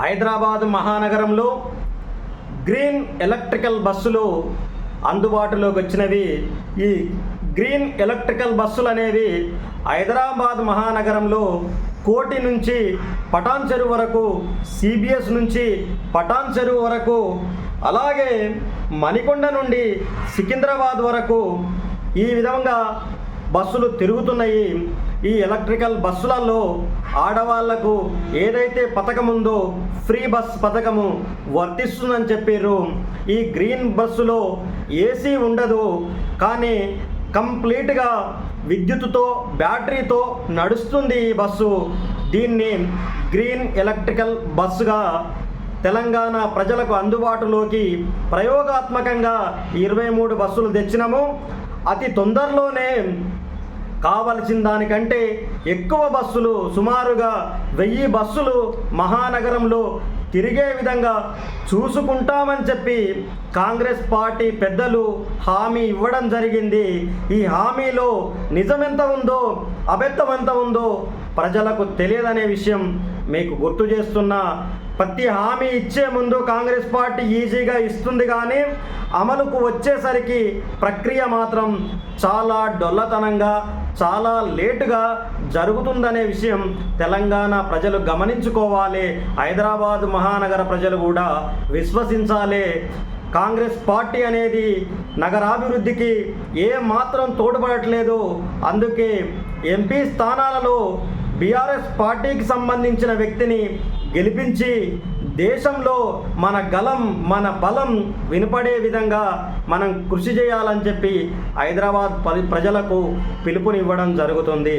హైదరాబాద్ మహానగరంలో green electrical బస్సులు అందుబాటులోకి వచ్చినవి. ఈ గ్రీన్ ఎలక్ట్రికల్ బస్సులు అనేవి హైదరాబాద్ మహానగరంలో కోటి నుంచి పటాన్ చెరువు వరకు సిబిఎస్ నుంచి పటాన్ చెరువు వరకు అలాగే మణికొండ నుండి సికింద్రాబాద్ వరకు ఈ విధంగా బస్సులు తిరుగుతున్నాయి. ఈ ఎలక్ట్రికల్ బస్సులలో ఆడవాళ్ళకు ఏదైతే పథకం ఉందో ఫ్రీ బస్ పథకము వర్తిస్తుందని చెప్పారు. ఈ గ్రీన్ బస్సులో ఏసీ ఉండదు. కానీ కంప్లీట్గా విద్యుత్తుతో బ్యాటరీతో నడుస్తుంది ఈ బస్సు. దీన్ని గ్రీన్ ఎలక్ట్రికల్ బస్సుగా తెలంగాణ ప్రజలకు అందుబాటులోకి ప్రయోగాత్మకంగా ఇరవై మూడు బస్సులు తెచ్చినాము. అతి తొందరలోనే కావలసిన దానికంటే ఎక్కువ బస్సులు సుమారుగా వెయ్యి బస్సులు మహానగరంలో తిరిగే విధంగా చూసుకుంటామని చెప్పి కాంగ్రెస్ పార్టీ పెద్దలు హామీ ఇవ్వడం జరిగింది. ఈ హామీలో నిజమెంత ఉందో అబద్ధం ఎంత ఉందో ప్రజలకు తెలియదనే విషయం మీకు గుర్తు చేస్తున్నా. ప్రతి హామీ ఇచ్చే ముందు కాంగ్రెస్ పార్టీ ఈజీగా ఇస్తుంది కానీ అమలుకు వచ్చేసరికి ప్రక్రియ మాత్రం చాలా డొల్లతనంగా చాలా లేటుగా జరుగుతుందనే విషయం తెలంగాణ ప్రజలు గమనించుకోవాలి. హైదరాబాద్ మహానగర ప్రజలు కూడా విశ్వసించాలి. కాంగ్రెస్ పార్టీ అనేది నగరాభివృద్ధికి ఏ మాత్రం తోడ్పడట్లేదు. అందుకే ఎంపీ స్థానాలలో బీఆర్ఎస్ పార్టీకి సంబంధించిన వ్యక్తిని గెలిపించి దేశంలో మన గలం మన బలం వినపడే విధంగా మనం కృషి చేయాలని చెప్పి హైదరాబాద్ ప్రజలకు పిలుపునివ్వడం జరుగుతుంది.